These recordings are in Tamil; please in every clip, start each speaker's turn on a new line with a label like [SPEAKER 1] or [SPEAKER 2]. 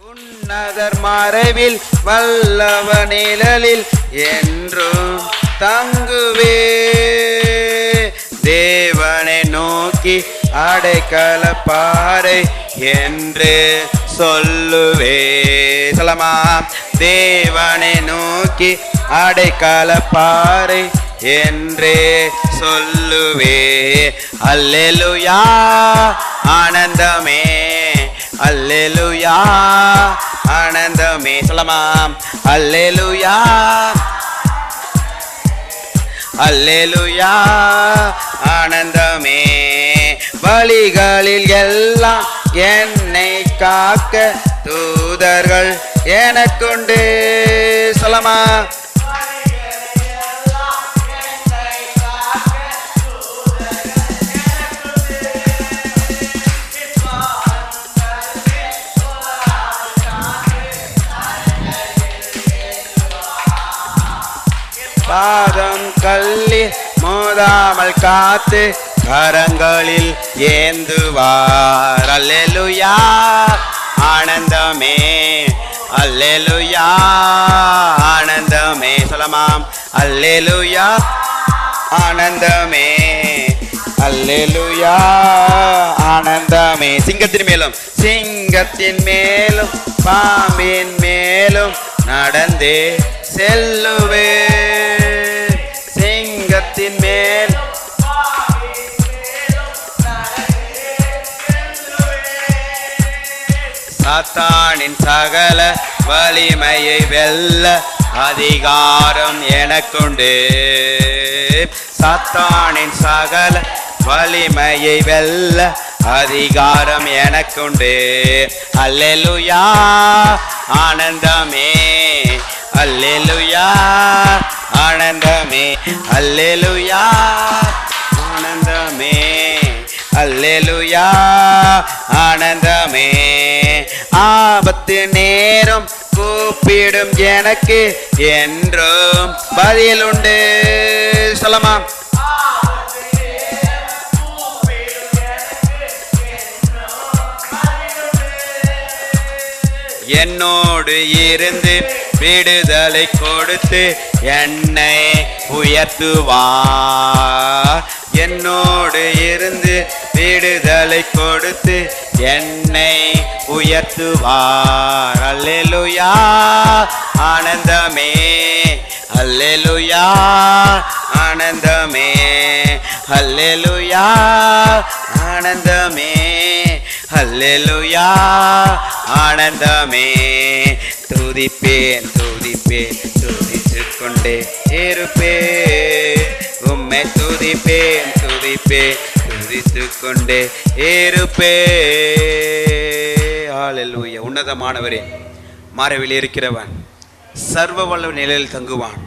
[SPEAKER 1] உன்னதர் மறைவில் வல்லவ நிழலில் என்றும் தங்குவே. தேவனை நோக்கி அடைக்கல பாறை என்று சொல்லுவே. சொல்லமா? தேவனை நோக்கி அடைக்கல பாறை என்றே சொல்லுவே. அல்லேலுயா! ஆனந்தமே! அல்லேலுயா. ஆனந்தமே சொல்லமாம் அல்லேலுயா. அல்லேலுயா. ஆனந்தமே. வழிகளில் எல்லாம் என்னை காக்க தூதர்கள் எனக்குண்டு சொல்லமா. பாதம் கல்லி மோதாமல் காத்து கரங்களில் ஏந்துவார். அல்லேலுயா ஆனந்தமே அல்லேலுயா ஆனந்தமே. சொல்லமாம் அல்லேலுயா ஆனந்தமே அல்லேலுயா ஆனந்தமே. சிங்கத்தின் மேலும் சிங்கத்தின் மேலும் பாம்பின் மேலும் நடந்தே செல்லுவே. சாத்தானின் சகல வலிமையை வெல்ல அதிகாரம் எனக்குண்டு. சாத்தானின் சகல வலிமையை வெல்ல அதிகாரம் எனக்குண்டு. அல்லெலுயா ஆனந்தமே அல்லெலுயா ஆனந்தமே அல்லெலுயா ஆனந்தமே அல்லெலுயா ஆனந்தமே. ஆபத்து நேரம் கூப்பிடும் எனக்கு என்றும் பதில் உண்டு. சொல்லமா என்னோடு இருந்து விடுதலை கொடுத்து என்னை உயர்த்துவார். என்னோடு இருந்து விடுதலை கொடுத்து என்னை உயர்த்துவார். அல்லேலுயா ஆனந்தமே. அல்லேலுயா ஆனந்தமே. அல்லேலுயா ஆனந்தமே. அல்லேலுயா ஆனந்தமே. துதிப்பேன் துதிப்பேன் துதித்து கொண்டே இருப்பேன் உம்மை துதிப்பேன் துதிப்பேன் துதித்து கொண்டே இருப்பே. ஹalleluya உன்னதமானவரே மாறவில் இருக்கிறவன் சர்வ வல்ல நிலையில் தங்குவான்.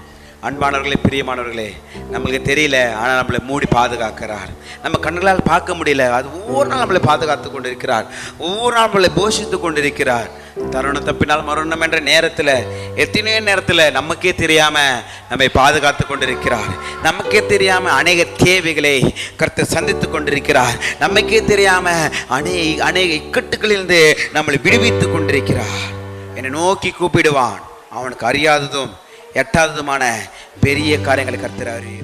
[SPEAKER 1] அன்பானவர்களே பிரியமானவர்களே நம்மளுக்கு தெரியல ஆனால் நம்மளை மூடி பாதுகாக்கிறார். நம்ம கண்களால் பார்க்க முடியல அது ஒவ்வொரு நாள் நம்மளை பாதுகாத்து கொண்டு இருக்கிறார் ஒவ்வொரு நாள் நம்மளை போஷித்து கொண்டிருக்கிறார். தருணம் தப்பினால் மரணம் என்ற நேரத்தில் எத்தனையோ நேரத்தில் நமக்கே தெரியாமல் நம்மை பாதுகாத்து கொண்டிருக்கிறார். நமக்கே தெரியாமல் அநேக தேவைகளை கருத்து சந்தித்து கொண்டிருக்கிறார். நமக்கே தெரியாம அநேக அநேக இக்கட்டுகளிலிருந்து நம்மளை விடுவித்து கொண்டிருக்கிறார். என்னை நோக்கி கூப்பிடுவான். அவனுக்கு அறியாததும் எட்டாததுமான பெரிய காரியங்களை கருத்துறாரு